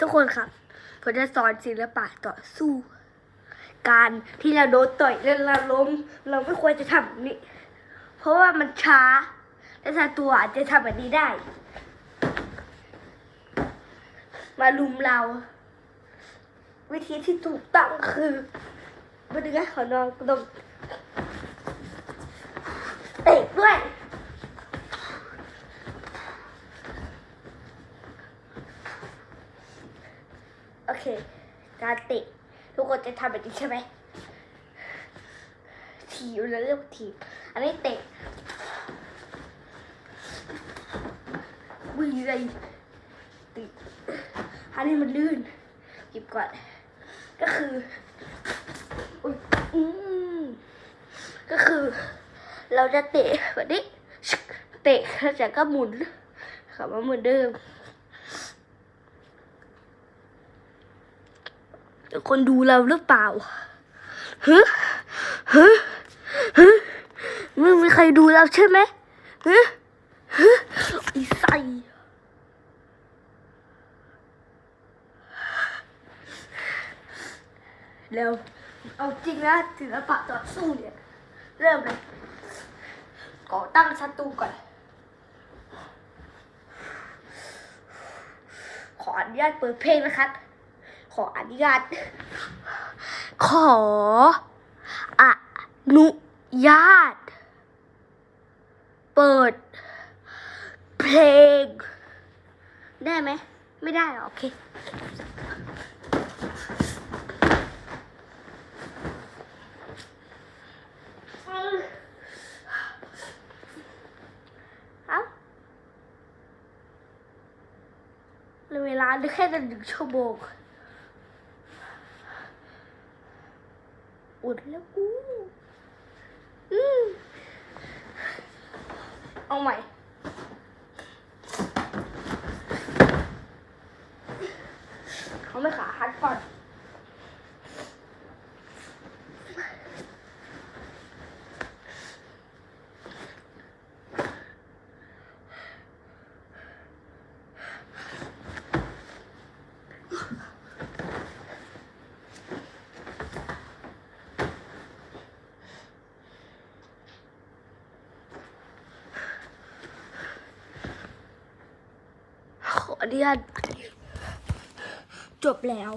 ทุกคนครับผมจะสอนศิลปะต่อสู้ การที่เราโดนต่อยแล้วเราล้ม เราไม่ควรจะทำแบบนี้ เพราะว่ามันช้า และศัตรูอาจจะทำแบบนี้ได้ มาลุมเรา วิธีที่ถูกต้องคือมาดึงให้ขอนอนตรงะด้วย โอ เค การเตะทุกคนจะทำแบบนี้ใช่ไหมถีบเราเรียกว่าถีบอันนี้เตะวิ่งเลยติดอันนี้มันลื่นหยิบก่อน ก็คืออุ๊ยอืมก็คือ เราจะเตะแบบนี้ เตะแล้วจากก็หมุนกลับมาเหมือนเดิม คนดูเราหรือเปล่าฮึฮึฮึไม่มีใครดูเราใช่ไหมฮึฮึอีใส่เร็วเอาจริงนะศิลปะต่อสู้เนี่ย เริ่มเลยก่อตั้งศัตรูก่อน ขออนุญาตเปิดเพลงนะครับ ขออนุญาต ขออนุญาต เปิด เพลง ได้ไหม ไม่ได้หรอ โอเคเอาเหลือเวลาเหลือแค่หนึ่งชั่วโมง อุดแล้วกูอืมเอาใหม่เขาไม่ขาหัดก่อน อนุญาตจบแล้ว